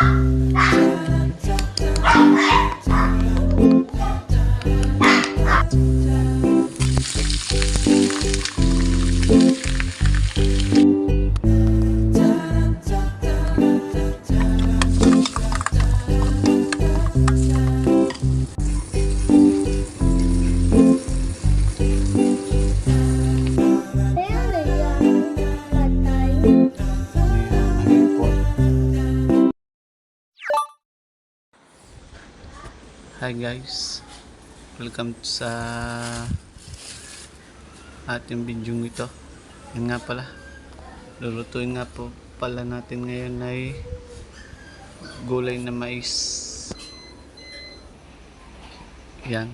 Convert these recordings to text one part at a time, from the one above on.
Ano Hi guys, welcome sa ating video ito. Yan nga pala, lulutuin nga po pala natin ngayon ay gulay na mais. Yan.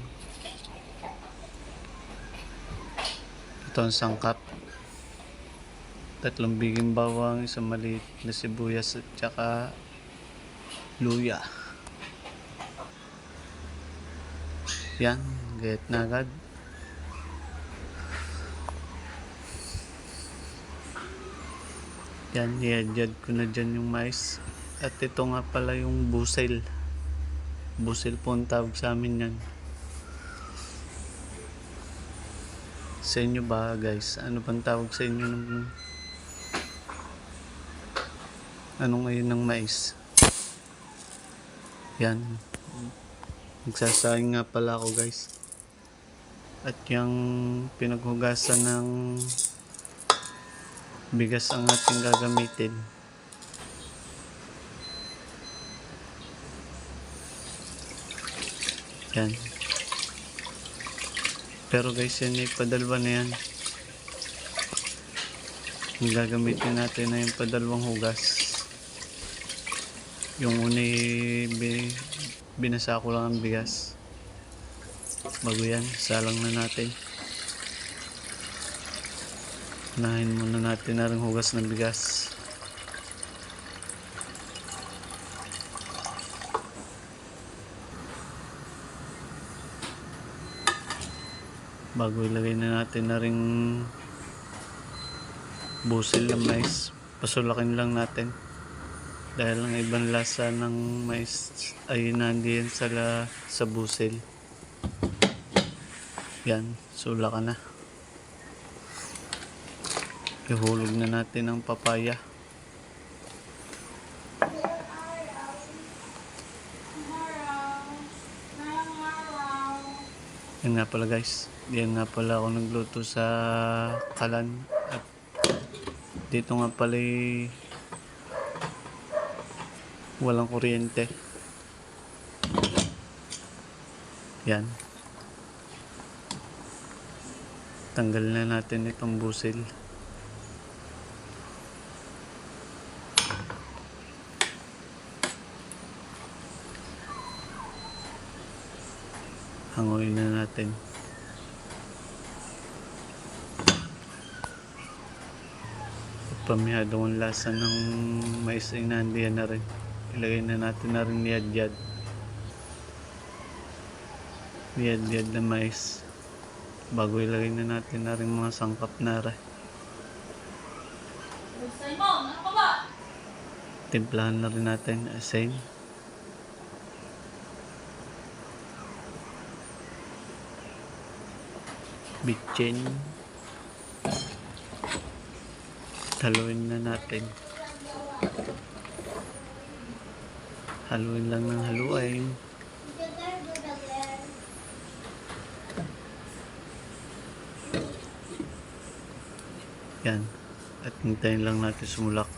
Ito ang sangkap. Tatlong biging bawang, isang maliit na sibuyas at saka luya. Yan, get na agad. Yan, i-adjust ko na dyan yung mais. At ito nga pala yung busel. Busel po ang tawag sa amin yan. Sa inyo ba guys? Ano bang tawag sa inyo ng... Ano ngayon ng mais? Yan. Nagsasaing nga pala ako guys. At yung pinaghugasan ng bigas ang ating gagamitin. Yan. Pero guys, yan ay padalwa na yan. Ang gagamitin natin na yung padalwang hugas. Yung una binasa ko lang ang bigas. Bago yan, salang na natin. Unahin muna natin na hugas ng bigas. Bago ilagay na natin na rin busil ng mais. Pasulakin lang natin. Dahil ang ibang lasa ng mais ay nandiyan sa, la, sa busil. Yan, sula ka na. Ihulog na natin ang papaya. Yan nga pala guys. Yan nga pala ako nagluto sa kalan. At dito nga pala eh, walang kuryente. Yan. Tanggal na natin itong busil. Hanguin na natin. Pamihado ang lasa ng mais ay nandiyan na rin. Ilagay na natin na rin niyad-yad. Niyad-yad na mais. Bago ilagay na natin na rin mga sangkap na rin. Timplahan na rin natin asin. Bitchin. Haluin na natin. Haluin lang ng haluin. Yan. At hintayin lang natin sumulak.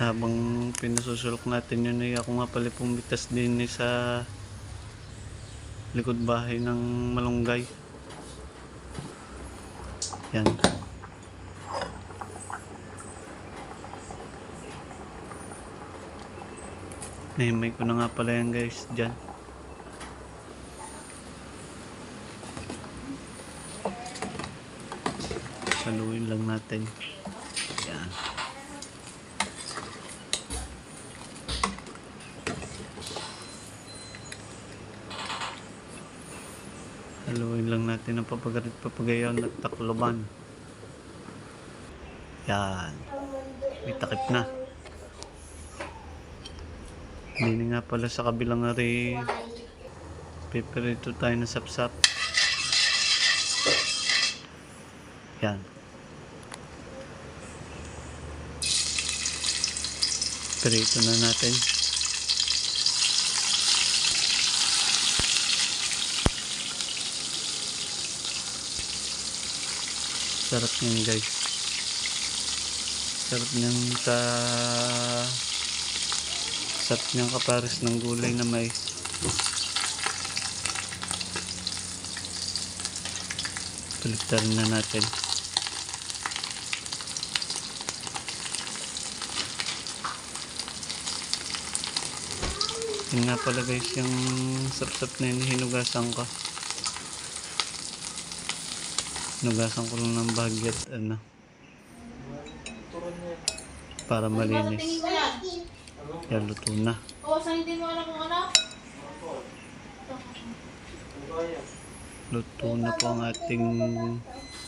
At habang pinasusulok natin yun ay ako nga pala pumitas din eh sa likod bahay ng malunggay. Yan. Nahimay ko na nga pala yan guys dyan. Saluin lang natin. Yan. Haluin lang natin ang papagarit papagayon at. Yan. May takip na. Hindi nga pala sa kabilang ari? Piperito tayo ng sapsap. Yan. Pirito na natin. Sarap niyan guys. Sarap niyan sa sarap niyan kapares ng gulay na mais. Baliktarin na natin. Yun nga pala guys, yung sapsap na yun, hinugasan ko. Hinugasan ko lang ng bagyat, ano, para malinis. Yan. Luto na. O, sa hindi mo alam kung ano? Luto na po ang ating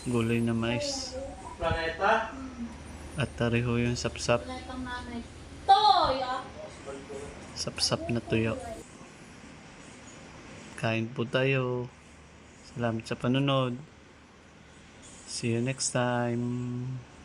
gulay na mais. Planeta? At tariho yung sapsap. Letang nanay. Toy, ah. Sapsap na tuyo. Kain po tayo. Salamat sa panunod. See you next time.